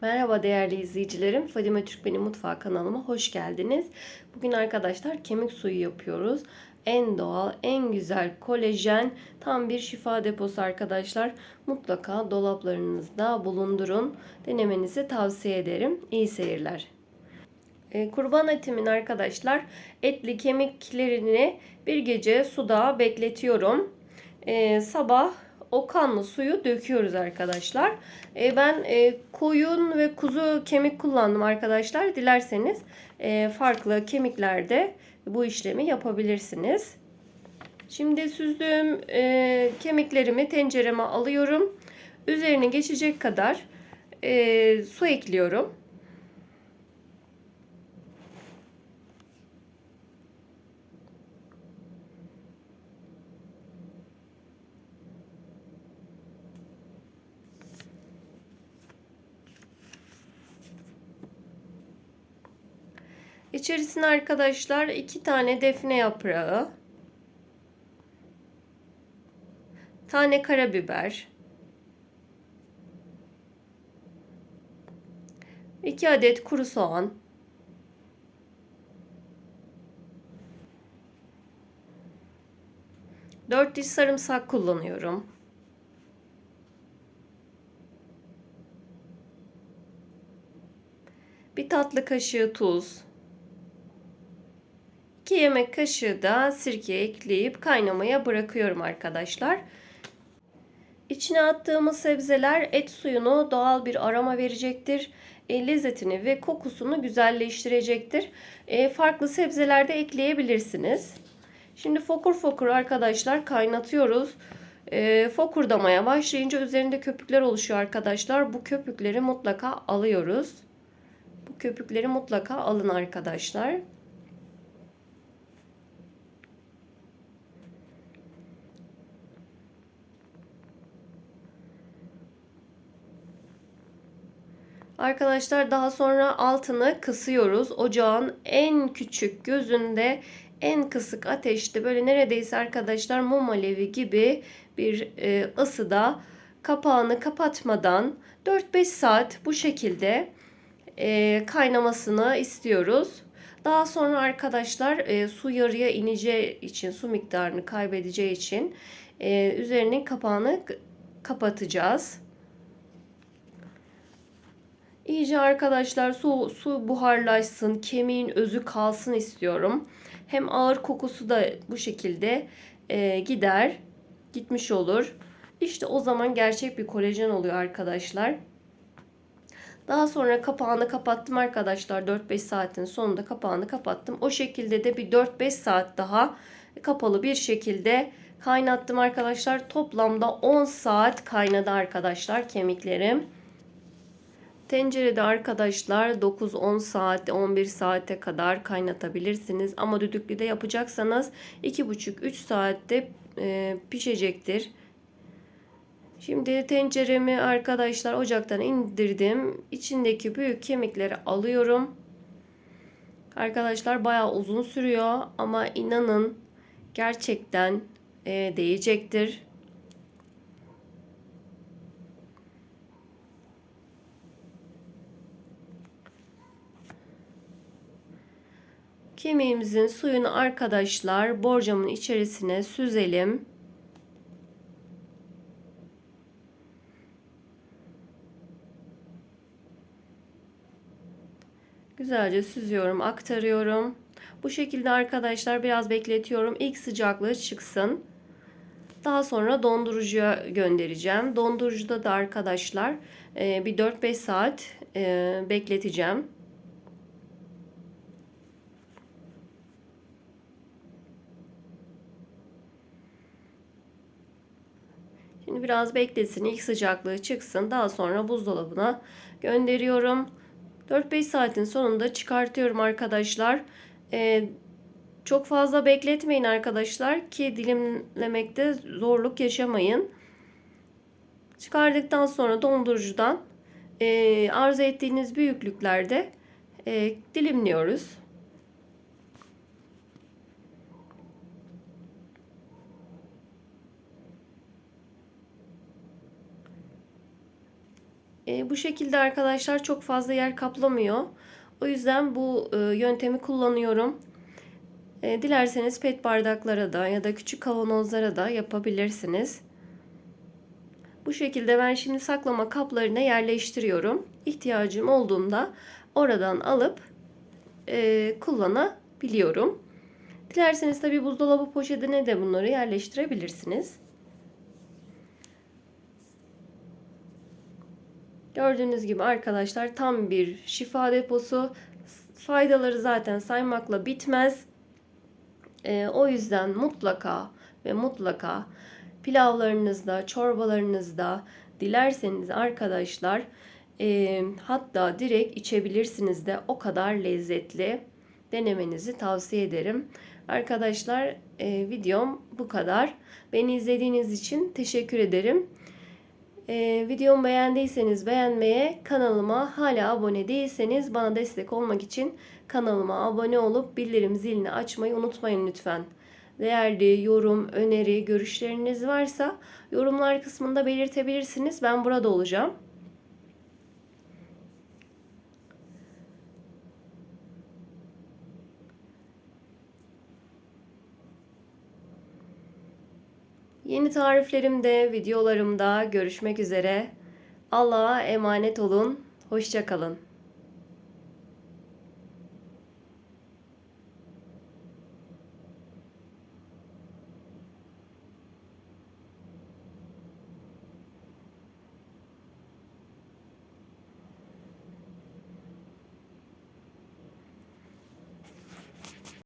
Merhaba değerli izleyicilerim. Fadime Türk Benim Mutfağı kanalıma hoş geldiniz. Bugün arkadaşlar kemik suyu yapıyoruz. En doğal, en güzel kolajen, tam bir şifa deposu arkadaşlar. Mutlaka dolaplarınızda bulundurun. Denemenizi tavsiye ederim. İyi seyirler. E, kurban etimin arkadaşlar etli kemiklerini bir gece suda bekletiyorum. E, sabah o kanlı suyu döküyoruz arkadaşlar. E, ben e, koyun ve kuzu kemik kullandım arkadaşlar. Dilerseniz e, farklı kemiklerde bu işlemi yapabilirsiniz. Şimdi süzdüğüm e, kemiklerimi tencereme alıyorum. Üzerine geçecek kadar e, su ekliyorum. İçerisine arkadaşlar iki tane defne yaprağı, tane karabiber, iki adet kuru soğan, dört diş sarımsak kullanıyorum. Bir tatlı kaşığı tuz. 2 yemek kaşığı da sirke ekleyip kaynamaya bırakıyorum arkadaşlar. İçine attığımız sebzeler et suyunu doğal bir aroma verecektir. E, lezzetini ve kokusunu güzelleştirecektir. E, farklı sebzeler de ekleyebilirsiniz. Şimdi fokur fokur arkadaşlar kaynatıyoruz. E, fokurdamaya başlayınca üzerinde köpükler oluşuyor arkadaşlar. Bu köpükleri mutlaka alıyoruz. Bu köpükleri mutlaka alın arkadaşlar. Arkadaşlar daha sonra altını kısıyoruz. Ocağın en küçük gözünde en kısık ateşte böyle neredeyse arkadaşlar mum alevi gibi bir e, ısıda kapağını kapatmadan 4-5 saat bu şekilde e, kaynamasını istiyoruz. Daha sonra arkadaşlar e, su yarıya ineceği için su miktarını kaybedeceği için e, üzerinin kapağını kapatacağız. İyice arkadaşlar su, su buharlaşsın, kemiğin özü kalsın istiyorum. Hem ağır kokusu da bu şekilde e, gider, gitmiş olur. İşte o zaman gerçek bir kolajen oluyor arkadaşlar. Daha sonra kapağını kapattım arkadaşlar. 4-5 saatin sonunda kapağını kapattım. O şekilde de bir 4-5 saat daha kapalı bir şekilde kaynattım arkadaşlar. Toplamda 10 saat kaynadı arkadaşlar kemiklerim. Tencerede arkadaşlar 9-10 saat 11 saate kadar kaynatabilirsiniz. Ama düdüklüde yapacaksanız 2,5-3 saatte e, pişecektir. Şimdi tenceremi arkadaşlar ocaktan indirdim. İçindeki büyük kemikleri alıyorum. Arkadaşlar bayağı uzun sürüyor ama inanın gerçekten e, değecektir. Kemiğimizin suyunu arkadaşlar borcamın içerisine süzelim. Güzelce süzüyorum, aktarıyorum. Bu şekilde arkadaşlar biraz bekletiyorum. İlk sıcaklığı çıksın. Daha sonra dondurucuya göndereceğim. Dondurucuda da arkadaşlar e, bir 4-5 saat e, bekleteceğim. Biraz beklesin, ilk sıcaklığı çıksın. Daha sonra buzdolabına gönderiyorum. 4-5 saatin sonunda çıkartıyorum arkadaşlar. Ee, çok fazla bekletmeyin arkadaşlar ki dilimlemekte zorluk yaşamayın. Çıkardıktan sonra dondurucudan e, arzu ettiğiniz büyüklüklerde e, dilimliyoruz. E, bu şekilde arkadaşlar çok fazla yer kaplamıyor. O yüzden bu e, yöntemi kullanıyorum. E, dilerseniz pet bardaklara da ya da küçük kavanozlara da yapabilirsiniz. Bu şekilde ben şimdi saklama kaplarına yerleştiriyorum. İhtiyacım olduğunda oradan alıp e, kullanabiliyorum. Dilerseniz tabi buzdolabı poşetine de bunları yerleştirebilirsiniz. Gördüğünüz gibi arkadaşlar tam bir şifa deposu. Faydaları zaten saymakla bitmez. E, o yüzden mutlaka ve mutlaka pilavlarınızda, çorbalarınızda dilerseniz arkadaşlar e, hatta direkt içebilirsiniz de o kadar lezzetli denemenizi tavsiye ederim. Arkadaşlar e, videom bu kadar. Beni izlediğiniz için teşekkür ederim. E, videomu beğendiyseniz beğenmeye, kanalıma hala abone değilseniz bana destek olmak için kanalıma abone olup bildirim zilini açmayı unutmayın lütfen. Değerli yorum, öneri, görüşleriniz varsa yorumlar kısmında belirtebilirsiniz. Ben burada olacağım. Yeni tariflerimde, videolarımda görüşmek üzere. Allah'a emanet olun. Hoşçakalın.